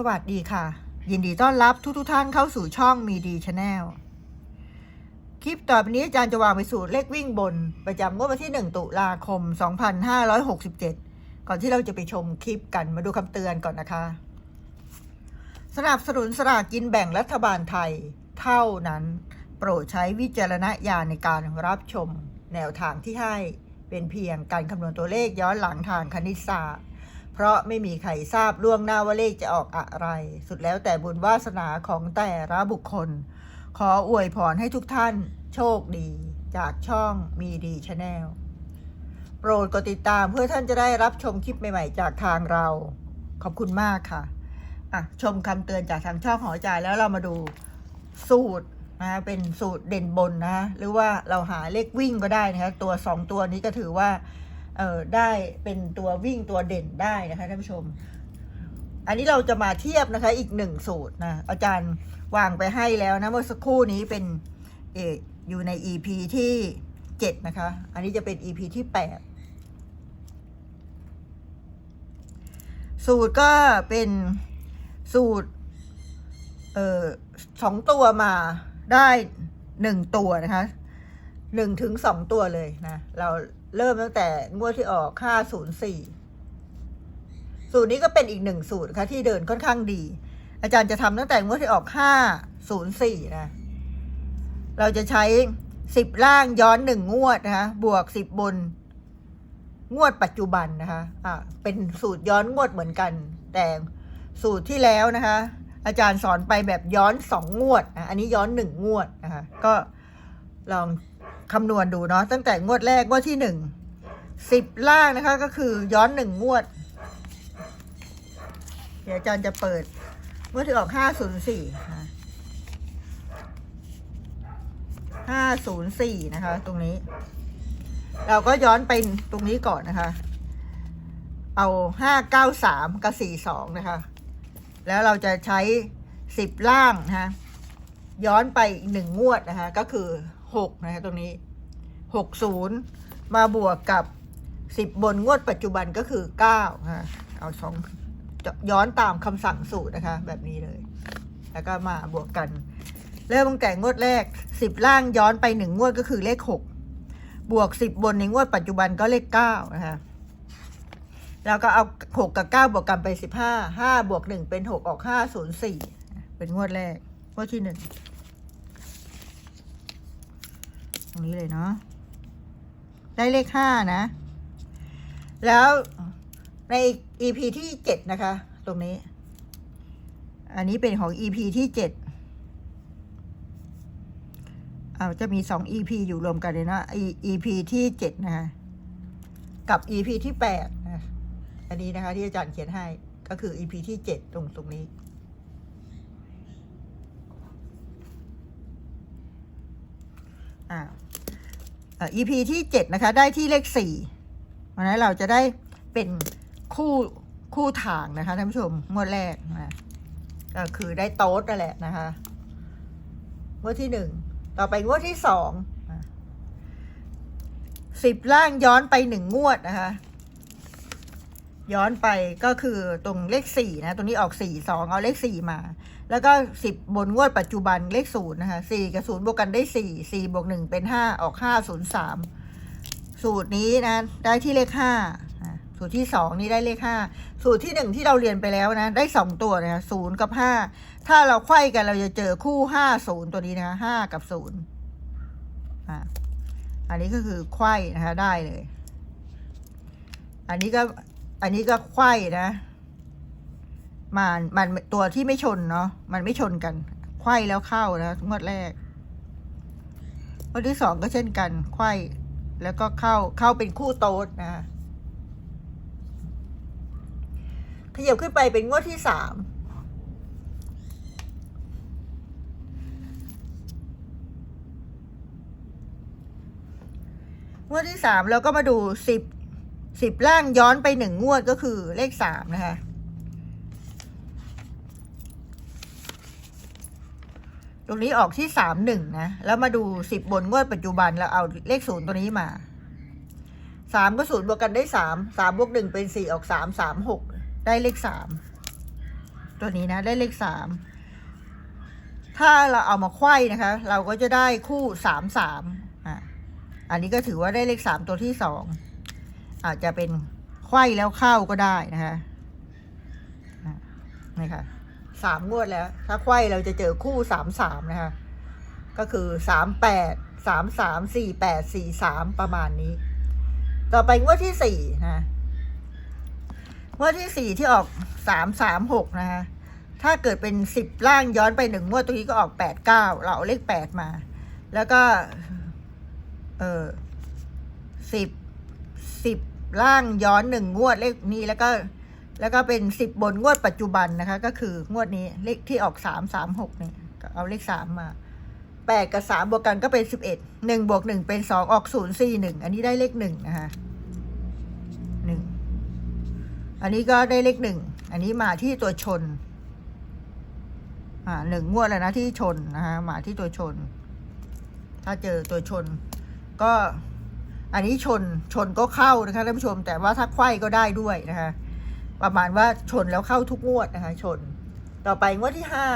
สวัสดีค่ะ ยินดีต้อนรับทุกทุกท่านเข้าสู่ช่องมีดีชาแนลคลิปต่อไปนี้อาจารย์จะวางไปสู่เลขวิ่งบน ประจำงวดวันที่ 1 ตุลาคม 2567 ก่อนที่เราจะไปชมคลิปกันมาดูคำเตือนก่อนนะคะ สนับสนุนสลากกินแบ่งรัฐบาลไทย เท่านั้น โปรดใช้วิจารณญาณในการรับชม แนวทางที่ให้เป็นเพียงการคำนวณตัวเลขย้อนหลังทางคณิตศาสตร์ เพราะไม่มีใครทราบล่วงหน้าว่าเลขจะออกอะไร สุดแล้วแต่บุญวาสนาของแต่ละบุคคล ขออวยพรให้ทุกท่านโชคดี จากช่องมีดีชาแนลโปรดกดติดตามเพื่อท่านจะได้รับชมคลิปใหม่ๆ จากทางเรา ขอบคุณมากค่ะอะ ชมคำเตือนจากทางช่องของอาจารย์แล้วเรามาดูสูตรนะเป็นสูตรเด่นบนนะ หรือว่าเราหาเลขวิ่งก็ได้นะคะตัวสองตัวนี้ก็ถือว่า เอ่อได้เป็นตัววิ่งตัวเด่นได้นะคะท่านผู้ชม อันนี้เราจะมาเทียบนะคะ อีกหนึ่งสูตรนะอาจารย์วางไปให้แล้วนะเมื่อสักครู่นี้เป็นเอออยู่ใน EP ที่เจ็ดนะคะ อันนี้จะเป็น EP ที่แปดสูตรก็เป็นสูตรเอ่อสองตัวมาได้หนึ่งตัวนะคะหนึ่งถึงสองตัวเลยนะ เรา เริ่มตั้งแต่งวดที่ออกห้าศูนย์สี่สูตรนี้ก็เป็นอีกหนึ่งสูตรนะคะที่เดินค่อนข้างดี อาจารย์จะทำตั้งแต่งวดที่ออกห้าศูนย์สี่นะ เราจะใช้สิบล่างย้อนหนึ่งงวดนะคะ บวกสิบบน งวดปัจจุบันนะคะ อ่าเป็นสูตรย้อนงวดเหมือนกัน แต่สูตรที่แล้วนะคะ อาจารย์สอนไปแบบย้อนสองงวดนะอันนี้ย้อนหนึ่งงวดนะคะ ก็ลอง คำนวณดูเนาะตั้งแต่งวดแรกงวดที่หนึ่งสิบล่างนะคะ ก็คือย้อนหนึ่งงวด เดี๋ยวอาจารย์จะเปิดงวดที่ออกห้าศูนย์สี่ห้าศูนย์สี่นะคะ ตรงนี้ เราก็ย้อนไปตรงนี้ก่อนนะคะ เอาห้าเก้าสามกับสี่สองนะคะ แล้วเราจะใช้สิบล่างนะคะย้อนไปอีกหนึ่งงวดนะคะ ก็คือ หกนะคะตรงนี้หกศูนย์มาบวกกับสิบบนงวดปัจจุบันก็คือเก้านะคะเอาสองย้อนตามคำสั่งสูตรนะคะ แบบนี้เลย แล้วก็มาบวกกัน เริ่มตั้งแต่งวดแรกสิบล่างย้อนไปหนึ่งงวดก็คือเลขหกบวกสิบบนในงวดปัจจุบันก็เลขเก้านะคะแล้วก็เอาหกกับเก้าบวกกันไปสิบห้าห้าบวกหนึ่งเป็นหกออกห้าศูนย์สี่เป็นงวดแรกงวดที่หนึ่ง ต รงนี้เลยเนาะได้เลขห้านะ แล้วใน EP ที่เจ็ดนะคะ ตรงนี้ อันนี้เป็นของ EP ที่เจ็ดเอาจะมีสอง EP อยู่รวมกันเลยนะ EP ที่เจ็ดนะคะกับ EP ที่แปดนะอันนี้นะคะ ที่อาจารย์เขียนให้ก็คือ EP ที่เจ็ดตรงตรงนี้อ่า EP ที่เจ็ดนะคะ ได้ที่เลขสี่เพราะฉะนั้นเราจะได้เป็นคู่คู่ทางนะคะท่านผู้ชมงวดแรกนะก็คือได้โต๊ดนั่นแหละนะคะงวดที่หนึ่งต่อไปงวดที่สองสิบล่างย้อนไปหนึ่งงวดนะคะ ย้อนไปก็คือตรงเลขสี่นะ ตรงนี้ออกสี่สองเอาเลขสี่มา แล้วก็สิบบนงวดปัจจุบันเลขศูนย์นะคะสี่กับศูนย์บวกกันได้สี่สี่บวกหนึ่งเป็นห้าออกห้าศูนย์สามสูตรนี้นะได้ที่เลขห้าสูตรที่สองนี่ได้เลขห้าสูตรที่หนึ่งที่เราเรียนไปแล้วนะ ได้สองตัวนะคะศูนย์กับห้าถ้าเราไขว้กันเราจะเจอคู่ห้าศูนย์ตัวนี้นะคะห้ากับศูนย์อะอันนี้ก็คือไขว้นะคะได้เลย อันนี้ก็อันนี้ก็ไขว้นะ มันมันตัวที่ไม่ชนเนาะมันไม่ชนกันไขว้แล้วเข้านะงวดแรกงวดที่สองก็เช่นกันไขว้แล้วก็เข้าเข้าเป็นคู่โต๊ดนะขยับขึ้นไปเป็นงวดที่สามงวดที่สามเราก็มาดูสิบสิบล่างย้อนไปหนึ่งงวดก็คือเลขสามนะคะ ตรงนี้ออกที่สามหนึ่งนะ แล้วมาดูสิบบนงวดปัจจุบันเราเอาเลขศูนย์ตัวนี้มาสามก็ศูนย์บวกกันได้สามสามบวกหนึ่งเป็นสี่ออกสามสามหกได้เลขสามตัวนี้นะได้เลขสามถ้าเราเอามาไขว้นะคะ เราก็จะได้คู่สามสามอะอันนี้ก็ถือว่าได้เลขสามตัวที่สองอาจจะเป็นไขว้แล้วเข้าก็ได้นะคะอะนี่ค่ะ สามงวดแล้ว ถ้าไขว้เราจะเจอคู่สามสามนะคะ ก็คือสามแปดสามสามสี่แปดสี่สามประมาณนี้ ต่อไปงวดที่สี่นะงวดที่สี่ที่ออกสามสามหกนะคะถ้าเกิดเป็นสิบล่างย้อนไปหนึ่งงวดตรงนี้ก็ออกแปดเก้าเราเอาเลขแปดมา แล้วก็ เออสิบสิบล่างย้อนหนึ่งงวดเลขนี้แล้วก็ แล้วก็เป็นสิบบนงวดปัจจุบันนะคะ ก็คืองวดนี้เลขที่ออกสามสามหกเนี่ยเอาเลขสามมาแปดกับสามบวกกันก็เป็นสิบเอ็ดหนึ่งบวกหนึ่งเป็นสองออกศูนย์สี่หนึ่งอันนี้ได้เลขหนึ่งนะคะหนึ่งอันนี้ก็ได้เลขหนึ่งอันนี้มาที่ตัวชน อ่าหนึ่งงวดแล้วนะที่ชนนะคะมาที่ตัวชน ถ้าเจอตัวชน ก็อันนี้ชนชนก็เข้านะคะท่านผู้ชม แต่ว่าถ้าไขว้ก็ได้ด้วยนะคะ ประมาณว่าชนแล้วเข้าทุกงวดนะคะ ชน ต่อไปงวดที่ห้า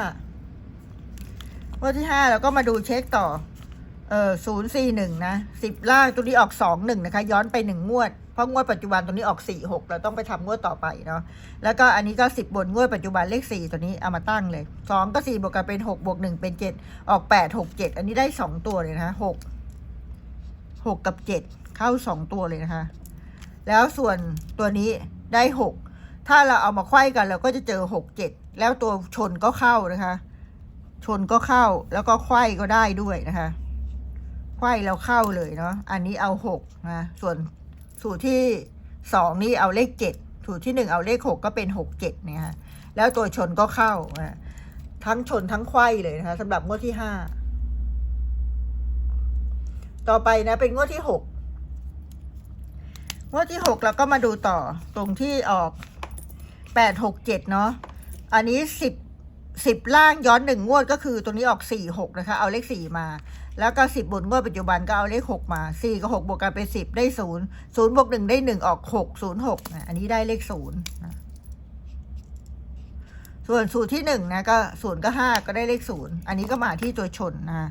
งวดที่ห้าเราก็มาดูเช็คต่อ เออศูนย์สี่หนึ่งนะสิบล่างตัวนี้ออกสองหนึ่งนะคะ ย้อนไปหนึ่งงวด เพราะงวดปัจจุบันตัวนี้ออกสี่หกเราต้องไปทำงวดต่อไปเนาะ แล้วก็อันนี้ก็สิบบนงวดปัจจุบันเลขสี่ตัวนี้เอามาตั้งเลยสองก็สี่บวกกันเป็นหกบวกหนึ่งเป็นเจ็ดออกแปดหกเจ็ดอันนี้ได้สองตัวเลยนะคะหกหกกับเจ็ดเข้าสองตัวเลยนะคะ แล้วส่วนตัวนี้ได้หก ถ้าเราเอามาไขว้กันเราก็จะเจอหกเจ็ดแล้วตัวชนก็เข้านะคะ ชนก็เข้าแล้วก็ไขว้ก็ได้ด้วยนะคะไขว้แล้วเข้าเลยเนาะอันนี้เอาหกนะส่วนสูตรที่สองนี่เอาเลขเจ็ดสูตรที่หนึ่งเอาเลขหกก็เป็นหกเจ็ดเนี่ยฮะแล้วตัวชนก็เข้านะทั้งชนทั้งไขว้เลยนะคะสำหรับงวดที่ห้าต่อไปนะเป็นงวดที่หกงวดที่หกเราก็มาดูต่อตรงที่ออก แปดหกเจ็ดเนาะอันนี้สิบสิบล่างย้อนหนึ่งงวดก็คือตัวนี้ออกสี่หกนะคะ เอาเลขสี่มา แล้วก็สิบบนงวดปัจจุบันก็เอาเลขหกมาสี่กับหกบวกกันเป็นสิบได้ศูนย์ศูนย์บวกหนึ่งได้หนึ่งออกหกศูนย์หกอันนี้ได้เลขศูนย์ส่วนสูตรที่หนึ่งนะก็ศูนย์ก็ห้าก็ได้เลขศูนย์อันนี้ก็มาที่ตัวชนนะ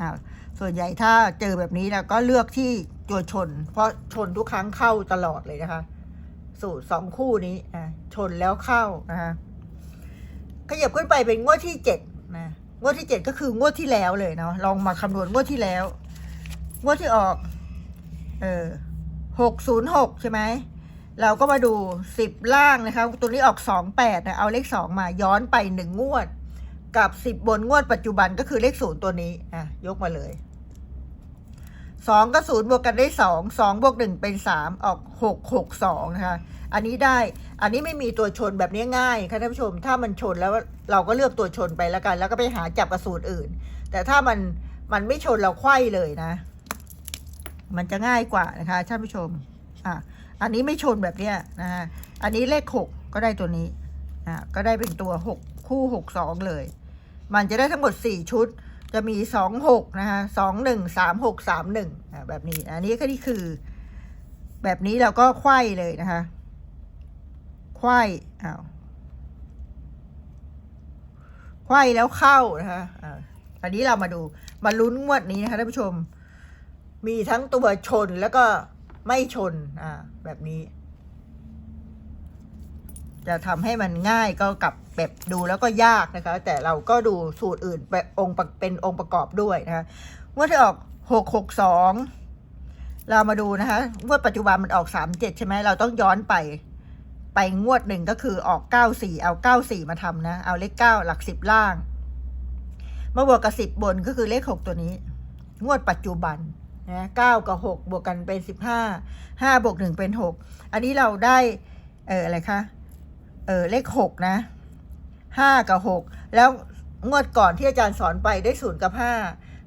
อ่าส่วนใหญ่ถ้าเจอแบบนี้แล้วก็เลือกที่ตัวชน เพราะชนทุกครั้งเข้าตลอดเลยนะคะ สูตรสองคู่นี้อะชนแล้วเข้านะคะขยับขึ้นไปเป็นงวดที่เจ็ดนะงวดที่เจ็ดก็คืองวดที่แล้วเลยเนาะลองมาคำนวณงวดที่แล้ว งวดที่ออก เออหกศูนย์หกใช่ไหมเราก็มาดูสิบล่างนะคะตัวนี้ออกสองแปดนะเอาเลขสองมาย้อนไปหนึ่งงวด กับสิบบนงวดปัจจุบันก็คือเลขศูนย์ตัวนี้อะยกมาเลย สองก็ศูนย์บวกกันได้สองสองบวกหนึ่งเป็นสามออกหกหกสองนะคะอันนี้ได้อันนี้ไม่มีตัวชนแบบนี้ง่ายค่ะท่านผู้ชม ถ้ามันชนแล้วเราก็เลือกตัวชนไปแล้วกัน แล้วก็ไปหาจับกระสูตรอื่น แต่ถ้ามันมันไม่ชนเราไขว้เลยนะ มันจะง่ายกว่านะคะท่านผู้ชมอะอันนี้ไม่ชนแบบเนี้ยนะฮะอันนี้เลขหกก็ได้ตัวนี้อะก็ได้เป็นตัวหกคู่หกสองเลย มันจะได้ทั้งหมดสี่ชุด จะมีสองหกนะคะสองหนึ่งสามหกสามหนึ่งแบบนี้ อันนี้ก็นี่คือ แบบนี้เราก็ไขว้เลยนะคะไขว้อ้าวไขว้แล้วเข้านะคะอ่าอันนี้เรามาดูมาลุ้นงวดนี้นะคะท่านผู้ชม มีทั้งตัวชนแล้วก็ไม่ชนอ่าแบบนี้ จะทำให้มันง่ายก็กลับ แบบดูแล้วก็ยากนะคะ แต่เราก็ดูสูตรอื่นแบบองค์เป็นองค์ประกอบด้วยนะคะงวดที่ออกหกหกสองเรามาดูนะคะงวดปัจจุบันมันออกสามเจ็ดใช่ไหมเราต้องย้อนไปไปงวดหนึ่งก็คือออกเก้าสี่เอาเก้าสี่มาทำนะ เอาเลขเก้าหลักสิบล่าง มาบวกกับสิบบนก็คือเลขหกตัวนี้ งวดปัจจุบันนะเก้ากับหกบวกกันเป็นสิบห้าห้าบวกหนึ่งเป็นหกอันนี้เราได้เอออะไรคะเออเลขหกนะ ห้ากับหกแล้วงวดก่อนที่อาจารย์สอนไปได้ศูนย์กับห้า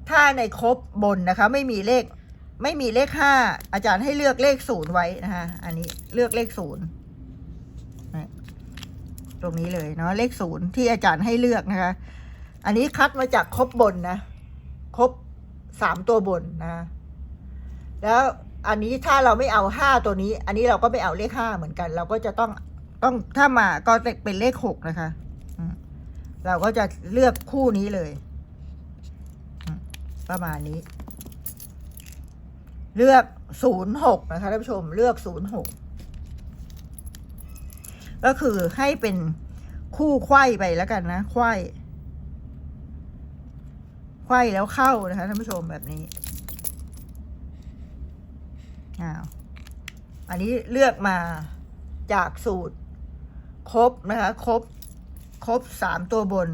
ถ้าในครบบนนะคะ ไม่มีเลขไม่มีเลขห้าอาจารย์ให้เลือกเลขศูนย์ไว้นะคะอันนี้เลือกเลขศูนย์ตรงนี้เลยเนาะเลขศูนย์ที่อาจารย์ให้เลือกนะคะ อันนี้คัดมาจากครบบนนะครบสามตัวบนนะ แล้วอันนี้ถ้าเราไม่เอาห้าตัวนี้ อันนี้เราก็ไม่เอาเลขห้าเหมือนกัน เราก็จะต้องต้องถ้ามาก็เป็นเลขหกนะคะ เราก็จะเลือกคู่นี้เลย ประมาณนี้ เลือกศูนย์หกนะคะท่านผู้ชมเลือกศูนย์หกก็คือให้เป็นคู่ไข้ไปแล้วกันนะไข้ไข้แล้วเข้านะคะท่านผู้ชมแบบนี้อ้าวอันนี้เลือกมาจากสูตรครบนะคะครบ รบสามตัวบน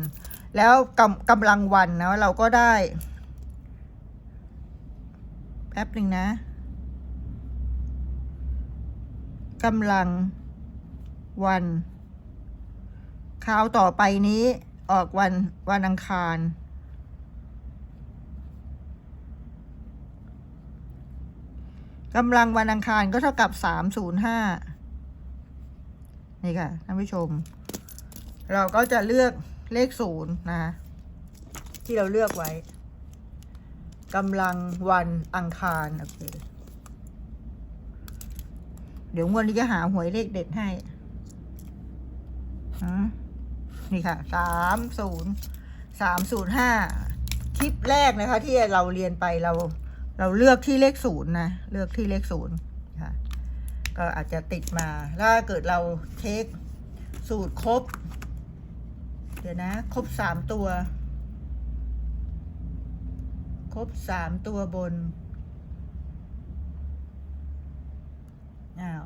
แล้วกำกำลังวันนะเราก็ได้ แป๊บหนึ่งนะกำลังวันคราวต่อไปนี้ออกวันวันอังคาร กำลังวันอังคารก็เท่ากับสามศูนย์ห้านี่ค่ะท่านผู้ชม เราก็จะเลือกเลขศูนย์นะ ที่เราเลือกไว้กำลังวันอังคารโอเคเดี๋ยวงวดนี้จะหาหวยเลขเด็ดให้ฮะนี่ค่ะ สามศูนย์ สามศูนย์ห้า คลิปแรกนะคะ ที่เราเรียนไปเรา เราเลือกที่เลขศูนย์นะ เลือกที่เลขศูนย์ค่ะ ก็อาจจะติดมา ถ้าเกิดเราเทคสูตรครบ เดี๋ยวนะ ครบสามตัว ครบสามตัวบน อ้าว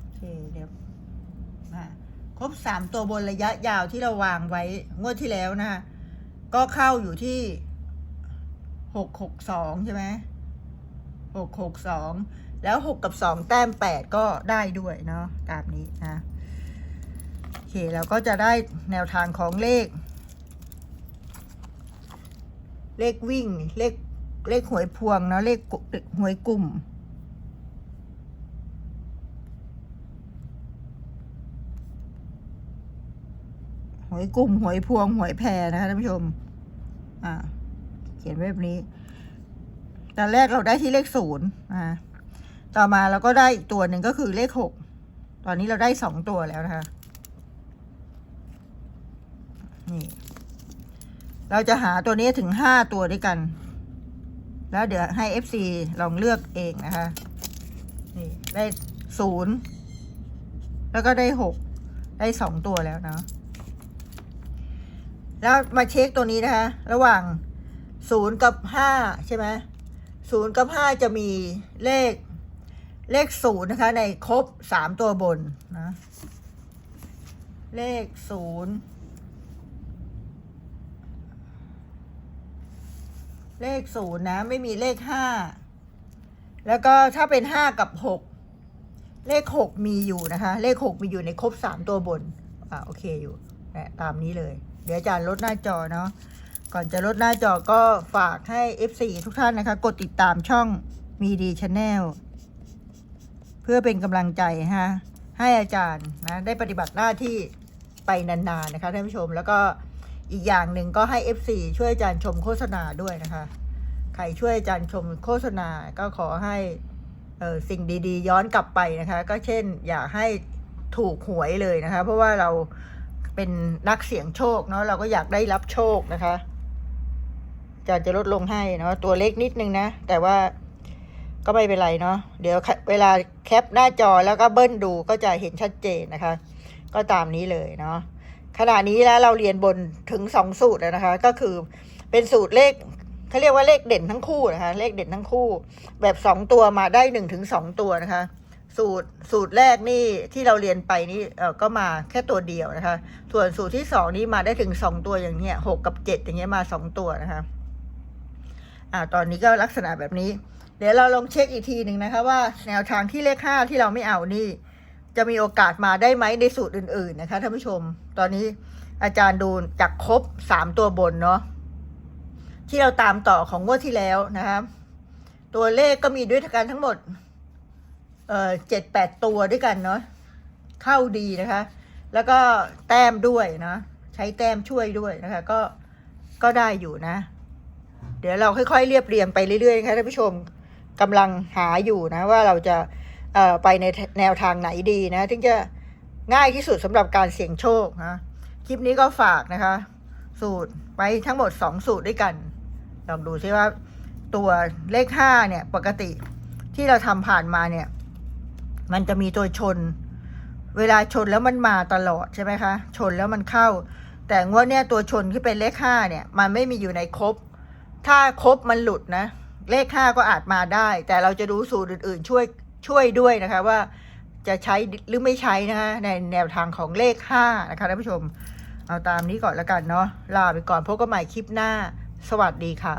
โอเค เดี๋ยวมาครบสามตัวบนระยะยาวที่เราวางไว้ งวดที่แล้วนะคะก็เข้าอยู่ที่หกหกสองใช่ไหมหกหกสอง แล้วหกกับสองแต้มแปดก็ได้ด้วยเนาะตามนี้นะโอเคเราก็จะได้แนวทางของเลข เลขวิ่ง เลขเลขหวยพวงเนาะเลขหวยกลุ่ม หวยกลุ่มหวยพวงหวยแพรนะคะท่านผู้ชม อ่า เขียนไว้แบบนี้ตอนแรกเราได้ที่เลขศูนย์อ่า ต่อมาเราก็ได้อีกตัวหนึ่งก็คือเลขหกตอนนี้เราได้สองตัวแล้วนะคะ นี่ เราจะหาตัวนี้ถึงห้าตัวด้วยกัน แล้วเดี๋ยวให้ FC ลองเลือกเองนะคะ นี่ได้ศูนย์แล้วก็ได้หกได้สองตัวแล้วเนาะแล้วมาเช็คตัวนี้นะคะ ระหว่างศูนย์กับห้าใช่ไหมศูนย์กับห้าจะมีเลข เลขศูนย์นะคะในครบสามตัวบนนะ เลขศูนย์เลขศูนย์นะ ไม่มีเลขห้าแล้วก็ถ้าเป็นห้ากับหกเลขหกมีอยู่นะคะ เลขหกมีอยู่ในครบสามตัวบน อ่าโอเคอยู่นะตามนี้เลย เดี๋ยวอาจารย์ลดหน้าจอเนาะก่อนจะลดหน้าจอก็ฝากให้ F4 ทุกท่านนะคะ กดติดตามช่องมีดีช n แนล เพื่อเป็นกำลังใจฮะให้อาจารย์นะได้ปฏิบัติหน้าที่ไปนานๆนะคะท่านผู้ชมแล้วก็อีกอย่างหนึ่งก็ให้ F4 ช่วยอาจารย์ชมโฆษณาด้วยนะคะใครช่วยอาจารย์ชมโฆษณาก็ขอให้เออสิ่งดีๆ ย้อนกลับไปนะคะ ก็เช่น อย่าให้ถูกหวยเลยนะคะ เพราะว่าเราเป็นนักเสี่ยงโชคเนาะเราก็อยากได้รับโชคนะคะอาจารย์จะลดลงให้เนาะตัวเล็กนิดนึงนะ แต่ว่า ก็ไม่เป็นไรเนาะเดี๋ยวเวลาแคปหน้าจอแล้วก็เบิ้ลดูก็จะเห็นชัดเจนนะคะ ก็ตามนี้เลยเนาะขณะนี้แล้วเราเรียนบนถึงสองสูตรแล้วนะคะ ก็คือเป็นสูตรเลขเขาเรียกว่าเลขเด่นทั้งคู่นะคะ เลขเด่นทั้งคู่ แบบสองตัวมาได้หนึ่งถึงสองตัวนะคะ สูตรสูตรแรกนี่ที่เราเรียนไปนี่เออก็มาแค่ตัวเดียวนะคะ ส่วนสูตรที่สองนี้มาได้ถึงสองตัวอย่างเนี้ยหกกับเจ็ดอย่างเงี้ยมาสองตัวนะคะ อ่าตอนนี้ก็ลักษณะแบบนี้ เดี๋ยวเราลองเช็คอีกทีหนึ่งนะคะว่าแนวทางที่เลขห้าที่เราไม่เอานี่ จะมีโอกาสมาได้ไหมในสูตรอื่น ๆ นะคะท่านผู้ชม ตอนนี้อาจารย์ดูจากครบสามตัวบนเนาะที่เราตามต่อของงวดที่แล้วนะครับตัวเลขก็มีด้วยกันทั้งหมด เอ่อเจ็ดแปดตัวด้วยกันเนาะเข้าดีนะคะ แล้วก็แต้มด้วยนะใช้แต้มช่วยด้วยนะคะ ก็ก็ได้อยู่นะ เดี๋ยวเราค่อยๆเรียบเรียงไปเรื่อยๆนะคะท่านผู้ชม กำลังหาอยู่นะว่าเราจะไปในแนวทางไหนดีนะถึงจะง่ายที่สุดสำหรับการเสี่ยงโชคนะคลิปนี้ก็ฝากนะคะ สูตรไว้ทั้งหมดสองสูตรด้วยกันลองดูซิว่าตัวเลขห้าเนี่ย ปกติที่เราทำผ่านมาเนี่ย มันจะมีตัวชน เวลาชนแล้วมันมาตลอดใช่ไหมคะ ชนแล้วมันเข้า แต่งวดเนี่ยตัวชนที่เป็นเลขห้าเนี่ย มันไม่มีอยู่ในครบ ถ้าครบมันหลุดนะ เลขห้าก็อาจมาได้ แต่เราจะดูสูตรอื่นๆช่วยช่วยด้วยนะคะว่าจะใช้หรือไม่ใช้นะคะในแนวทางของเลขห้านะคะท่านผู้ชม เอาตามนี้ก่อนละกันเนาะลาไปก่อนพบกันใหม่คลิปหน้า สวัสดีค่ะ